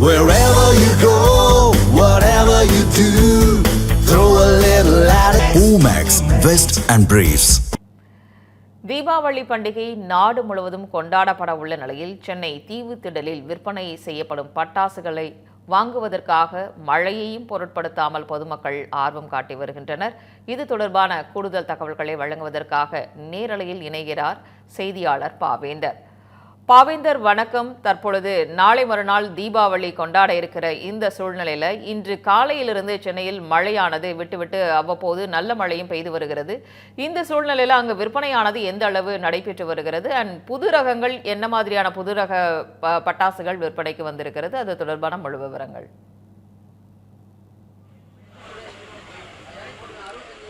Wherever you go, whatever you do, throw a little at it. Omax, Vest and Briefs. Deepavali பண்டிகை நாடு முழுவதும் கொண்டாடப்பட உள்ள நிலையில் சென்னை தீவுத்திடலில் விற்பனை செய்யப்படும் பட்டாசுகளை வாங்குவதற்காக மழையையும் பொருட்படுத்தாமல் பொதுமக்கள் ஆர்வம் காட்டி வருகின்றனர் இது தொடர்பான கூடுதல் தகவல்களை வழங்குவதற்காக நேரலையில் இணைகிறார் செய்தியாளர் பாவேந்தர் பாவேந்தர் வணக்கம். தற்பொழுது நாளை மறுநாள் தீபாவளி கொண்டாட இருக்கிற இந்த சூழ்நிலையில் இன்று காலையிலிருந்து சென்னையில் மழையானது விட்டுவிட்டு அவ்வப்போது நல்ல மழையும் பெய்து வருகிறது. இந்த சூழ்நிலையில் அங்கு விற்பனையானது எந்த அளவு நடைபெற்று வருகிறது? அண்ட் புது ரகங்கள் என்ன மாதிரியான புது ரக ப- பட்டாசுகள் விற்பனைக்கு வந்திருக்கிறது? அது தொடர்பான முழு விவரங்கள்.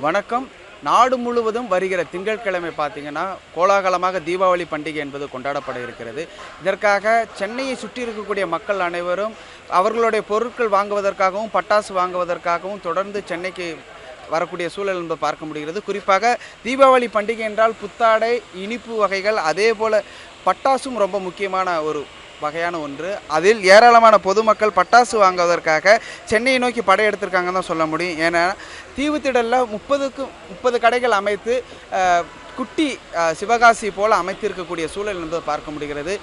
வணக்கம். நாடு முழுவதும் வருகிற திங்கட்கிழமை பார்த்தீங்கன்னா கோலாகலமாக தீபாவளி பண்டிகை என்பது கொண்டாடப்பட இருக்கிறது. இதற்காக சென்னையை சுற்றி இருக்கக்கூடிய மக்கள் அனைவரும் அவர்களுடைய பொருட்கள் வாங்குவதற்காகவும் பட்டாசு வாங்குவதற்காகவும் தொடர்ந்து சென்னைக்கு வரக்கூடிய சூழல் என்பது பார்க்க முடிகிறது. குறிப்பாக தீபாவளி பண்டிகை என்றால் புத்தாடை இனிப்பு வகைகள் அதே போல் பட்டாசும் ரொம்ப முக்கியமான ஒரு வகையான ஒன்று. அதில் ஏராளமான பொதுமக்கள் பட்டாசு வாங்குவதற்காக சென்னையை நோக்கி படையெடுத்திருக்காங்கன்னு தான் சொல்ல முடியும். ஏன்னா தீவுத்திடலில் முப்பதுக்கு முப்பது கடைகள் அமைத்து குட்டி சிவகாசி போல அமைத்திருக்கக்கூடிய சூழல் என்பது பார்க்க முடிகிறது.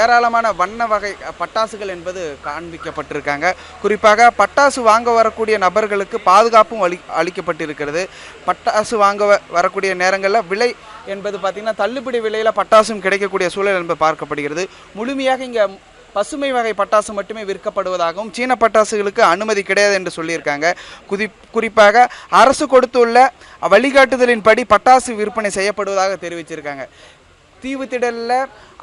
ஏராளமான வண்ண வகை பட்டாசுகள் என்பது காண்பிக்கப்பட்டிருக்காங்க. குறிப்பாக பட்டாசு வாங்க வரக்கூடிய நபர்களுக்கு பாதுகாப்பும் அளி அளிக்கப்பட்டிருக்கிறது. பட்டாசு வாங்க வரக்கூடிய நேரங்களில் விலை என்பது பார்த்திங்கன்னா தள்ளுபடி விலையில் பட்டாசும் கிடைக்கக்கூடிய சூழல் என்பது பார்க்கப்படுகிறது. முழுமையாக இங்கே பசுமை வகை பட்டாசு மட்டுமே விற்கப்படுவதாகவும் சீன பட்டாசுகளுக்கு அனுமதி கிடையாது என்று சொல்லியிருக்காங்க. குதி குறிப்பாக அரசு கொடுத்துள்ள வழிகாட்டுதலின்படி பட்டாசு விற்பனை செய்யப்படுவதாக தெரிவிச்சிருக்காங்க. தீவுத்திடலில்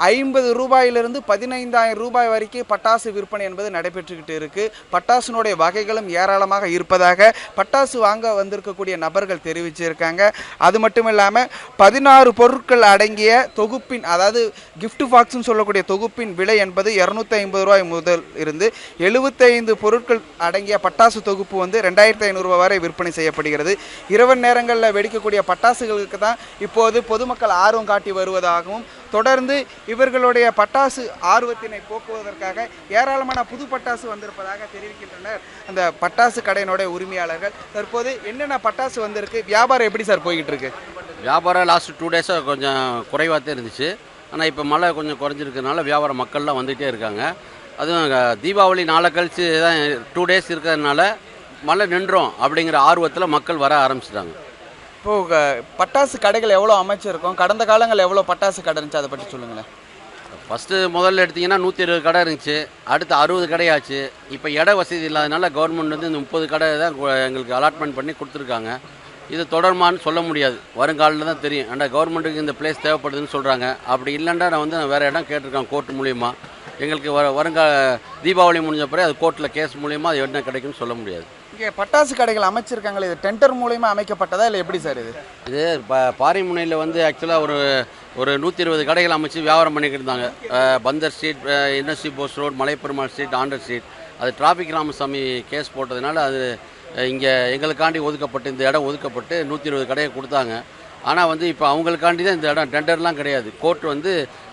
ஐம்பது ரூபாயிலிருந்து பதினைந்தாயிரம் ரூபாய் வரைக்கும் பட்டாசு விற்பனை என்பது நடைபெற்றுக்கிட்டு இருக்கு. பட்டாசுனுடைய வகைகளும் ஏராளமாக இருப்பதாக பட்டாசு வாங்க வந்திருக்கக்கூடிய நபர்கள் தெரிவிச்சிருக்காங்க. அது மட்டும் இல்லாமல் பதினாறு பொருட்கள் அடங்கிய தொகுப்பின் அதாவது கிஃப்ட் பாக்ஸ்னு சொல்லக்கூடிய தொகுப்பின் விலை என்பது இரநூத்தி ஐம்பது ரூபாய் முதல் இருந்து எழுபத்தைந்து பொருட்கள் அடங்கிய பட்டாசு தொகுப்பு வந்து ரெண்டாயிரத்தி ஐநூறுரூவா வரை விற்பனை செய்யப்படுகிறது. இரவு நேரங்களில் வெடிக்கக்கூடிய பட்டாசுகளுக்கு தான் இப்போது பொதுமக்கள் ஆர்வம் காட்டி வருவதாகவும் தொடர்ந்து இவர்களுடைய பட்டாசு ஆர்வத்தினை போக்குவதற்காக ஏராளமான புது பட்டாசு வந்திருப்பதாக தெரிவிக்கின்றனர். அந்த பட்டாசு கடையினுடைய உரிமையாளர்கள் தற்போது என்னென்ன பட்டாசு வந்திருக்கு? வியாபாரம் எப்படி சார் போய்கிட்டு இருக்கு வியாபாரம் லாஸ்ட் டூ டேஸாக கொஞ்சம் குறைவாக தான் இருந்துச்சு. ஆனால் இப்போ மழை கொஞ்சம் குறைஞ்சிருக்கனால வியாபாரம் மக்கள்லாம் வந்துகிட்டே இருக்காங்க. அதுவும் தீபாவளி நாளை கழிச்சு தான் டூ டேஸ் இருக்கிறதுனால மழை நின்றோம் அப்படிங்கிற ஆர்வத்தில் மக்கள் வர ஆரம்பிச்சிட்டாங்க. இப்போது பட்டாசு கடைகள் எவ்வளோ அமைச்சிருக்கோம்? கடந்த காலங்களில் எவ்வளோ பட்டாசு கடை இருந்துச்சு? அதை பற்றி சொல்லுங்களேன். ஃபஸ்ட்டு முதல்ல எடுத்திங்கன்னா நூற்றி இருபது கடை இருந்துச்சு. அடுத்து அறுபது கடையாச்சு. இப்போ இட வசதி இல்லாதனால கவர்மெண்ட் வந்து இந்த முப்பது கடை தான் எங்களுக்கு அலாட்மெண்ட் பண்ணி கொடுத்துருக்காங்க. இது தொடர்மான்னு சொல்ல முடியாது. வருங்காலில் தான் தெரியும். ஆனால் கவர்மெண்ட்டுக்கு இந்த பிளேஸ் தேவைப்படுதுன்னு சொல்கிறாங்க அப்படி இல்லைண்டா நான் வந்து வேறு இடம் கேட்டிருக்கேன் கோர்ட் மூலியமாக எங்களுக்கு வ வருங்கா தீபாவளி முடிஞ்ச பிறகு அது கோர்ட்டில் கேஸ் மூலியமாக அது என்ன கிடைக்கும்னு சொல்ல முடியாது. இங்கே பட்டாசு கடைகள் அமைச்சிருக்காங்களே இது டெண்டர் மூலயமா அமைக்கப்பட்டதா இல்லை எப்படி சார் இது? இது ப பாரிமுனையில் வந்து ஆக்சுவலாக ஒரு ஒரு நூற்றி இருபது கடைகள் அமைச்சு வியாபாரம் பண்ணிக்கிட்டு இருந்தாங்க. பந்தர் ஸ்ட்ரீட் அஹ், post road Malaiperumal street Andar street. அது டிராஃபிக் ராமசாமி கேஸ் போட்டதுனால அது இங்கே எங்களுக்காண்டி ஒதுக்கப்பட்டு இந்த இடம் ஒதுக்கப்பட்டு நூற்றி இருபது கடையை கொடுத்தாங்க. ஆனால் வந்து இப்போ அவங்களுக்காண்டி தான் இந்த இடம் டெண்டர்லாம் கிடையாது. கோர்ட் வந்து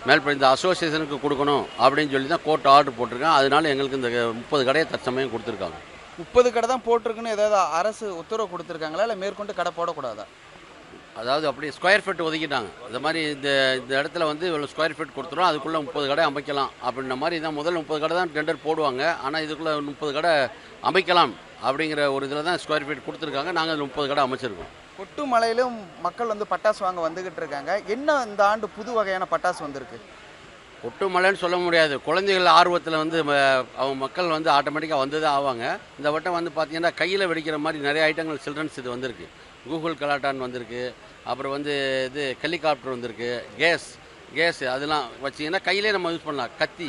மேல்படி இந்த அசோசியேஷனுக்கு கொடுக்கணும் அப்படின்னு சொல்லி தான் கோர்ட் ஆர்டர் போட்டிருக்காங்க. அதனால எங்களுக்கு இந்த முப்பது கடையை தற்சமயம் கொடுத்துருக்காங்க. முப்பது கடை தான் போட்டிருக்குன்னு ஏதாவது அரசு உத்தரவு கொடுத்துருக்காங்களா? இல்லை மேற்கொண்டு கடை போடக்கூடாதா? அதாவது அப்படி ஸ்கொயர் ஃபீட் ஒதுக்கிட்டாங்க. இந்த மாதிரி இந்த இந்த இடத்துல வந்து இவ்வளோ ஸ்கொயர் ஃபீட் கொடுத்துரும் அதுக்குள்ளே முப்பது கடை அமைக்கலாம். அப்படின்ற மாதிரி தான் முதல்ல முப்பது கடை தான் டெண்டர் போடுவாங்க. ஆனால் இதுக்குள்ளே முப்பது கடை அமைக்கலாம் அப்படிங்கிற ஒரு இதில் தான் ஸ்கொயர் ஃபீட் கொடுத்துருக்காங்க. நாங்கள் முப்பது கடை அமைச்சிருக்கோம். கொட்டு மலையிலும் மக்கள் வந்து பட்டாசு வாங்க வந்துகிட்டு இருக்காங்க. என்ன இந்த ஆண்டு புது வகையான பட்டாசு வந்திருக்கு? ஒட்டுமலைன்னு சொல்ல முடியாது. குழந்தைகள் ஆர்வத்தில் வந்து அவங்க மக்கள் வந்து ஆட்டோமேட்டிக்காக வந்து தான் ஆவாங்க. இந்த வட்டம் வந்து பார்த்தீங்கன்னா கையில் வெடிக்கிற மாதிரி நிறைய ஐட்டங்கள் சில்ட்ரன்ஸ் இது வந்திருக்கு. கூகுள் கலாட்டான் வந்திருக்கு. அப்புறம் வந்து இது ஹெலிகாப்டர் வந்திருக்கு. கேஸ் கேஸ் அதெல்லாம் வச்சிங்கன்னா கையிலே நம்ம யூஸ் பண்ணலாம். கத்தி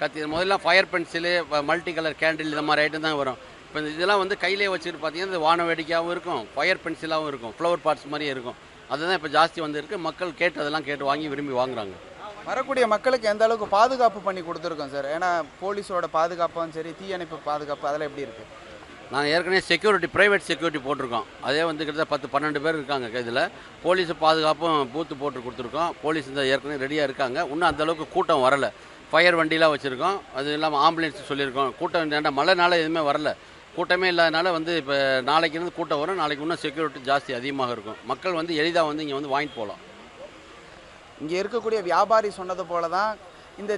கத்தி. முதல்ல fire pencil multi colour candle இந்த மாதிரி ஐட்டம் தான் வரும். இப்போ இந்த இதெல்லாம் வந்து கையிலே வச்சுட்டு பார்த்தீங்கன்னா இது வான வேடிக்கையாகவும் இருக்கும். ஃபயர் பென்சிலாகவும் இருக்கும். ஃப்ளவர் பார்ட்ஸ் மாதிரியே இருக்கும். அதுதான் இப்போ ஜாஸ்தி வந்திருக்கு. மக்கள் கேட்டு அதெல்லாம் கேட்டு வாங்கி விரும்பி வாங்குறாங்க. வரக்கூடிய மக்களுக்கு எந்த அளவுக்கு பாதுகாப்பு பண்ணி கொடுத்துருக்கோம் சார்? ஏன்னா போலீஸோட பாதுகாப்பும் சரி தீயணைப்பு பாதுகாப்பு அதெல்லாம் எப்படி இருக்கு? நாங்கள் ஏற்கனவே செக்யூரிட்டி ப்ரைவேட் செக்யூரிட்டி போட்டிருக்கோம். அதே வந்து கிட்டத்தட்ட பத்து பன்னெண்டு பேர் இருக்காங்க இதில். போலீஸ் பாதுகாப்பும் பூத்து போட்டு கொடுத்துருக்கோம். போலீஸ் இந்த ஏற்கனவே ரெடியாக இருக்காங்க. இன்னும் அந்தளவுக்கு கூட்டம் வரலை. ஃபயர் வண்டிலாம் வச்சுருக்கோம். அது இல்லாமல் ஆம்புலன்ஸ் சொல்லியிருக்கோம். கூட்டம் ஏன்னா மழைனால எதுவுமே வரல. கூட்டமே இல்லாதனால வந்து இப்போ நாளைக்கு இருந்து கூட்டம் வரும். நாளைக்கு இன்னும் செக்யூரிட்டி ஜாஸ்தி அதிகமாக இருக்கும். மக்கள் வந்து எளிதாக வந்து இங்கே வந்து வாங்கிட்டு போகலாம். இங்கே இருக்கக்கூடிய வியாபாரி சொன்னது போல தான் இந்த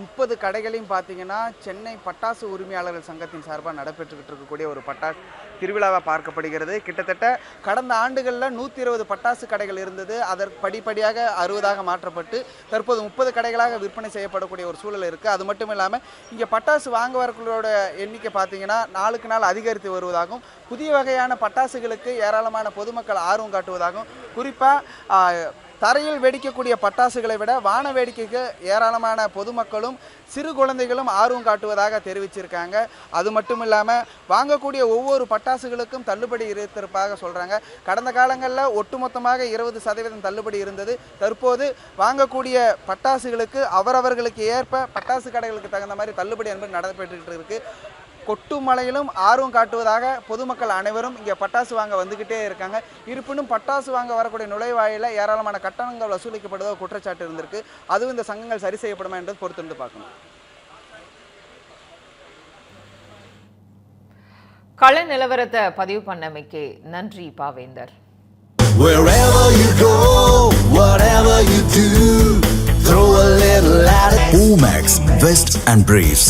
முப்பது கடைகளையும் பார்த்தீங்கன்னா சென்னை பட்டாசு உரிமையாளர்கள் சங்கத்தின் சார்பாக நடைபெற்றுக்கிட்டு இருக்கக்கூடிய ஒரு பட்டாசு திருவிழாவாக பார்க்கப்படுகிறது. கிட்டத்தட்ட கடந்த ஆண்டுகளில் நூற்றி இருபது பட்டாசு கடைகள் இருந்தது. அதற்கு படிப்படியாக அறுபதாக மாற்றப்பட்டு தற்போது முப்பது கடைகளாக விற்பனை செய்யப்படக்கூடிய ஒரு சூழல் இருக்குது அது மட்டும் இல்லாமல் இங்கே பட்டாசு வாங்குவர்களோட எண்ணிக்கை பார்த்தீங்கன்னா நாளுக்கு நாள் அதிகரித்து வருவதாகவும் புதிய வகையான பட்டாசுகளுக்கு ஏராளமான பொதுமக்கள் ஆர்வம் காட்டுவதாகவும் குறிப்பாக தரையில் வெடிக்கக்கூடிய பட்டாசுகளை விட வான வேடிக்கைக்கு ஏராளமான பொதுமக்களும் சிறு குழந்தைகளும் ஆர்வம் காட்டுவதாக தெரிவிச்சிருக்காங்க. அது மட்டும் இல்லாமல் வாங்கக்கூடிய ஒவ்வொரு பட்டாசுகளுக்கும் தள்ளுபடி இருந்திருப்பாக சொல்கிறாங்க கடந்த காலங்களில் ஒட்டுமொத்தமாக இருபது சதவீதம் தள்ளுபடி இருந்தது. தற்போது வாங்கக்கூடிய பட்டாசுகளுக்கு அவரவர்களுக்கு ஏற்ப பட்டாசு கடைகளுக்கு தகுந்த மாதிரி தள்ளுபடி என்பது நடைபெற்றுக்கிட்டு இருக்கு. கொட்டு மலையிலும் ஆர்வம் காட்டுவதாக பொதுமக்கள் அனைவரும் இங்கே பட்டாசு வாங்க வந்துக்கிட்டே இருக்காங்க இருப்பினும் பட்டாசு வாங்க வரக்கூடிய நுழைவாயில ஏராளமான கட்டணங்கள் வசூலிக்கப்படுவதாக குற்றச்சாட்டு இருந்திருக்கு அதுவும் இந்த சங்கங்கள் சரி செய்யப்படுமா என்பது பொறுத்திருந்து பார்க்கணும் கள நிலவரத்தை பதிவு பண்ணமைக்கு நன்றி பாவேந்தர் Wherever you go, whatever you do, throw a little at it. Omax, Vest and Briefs.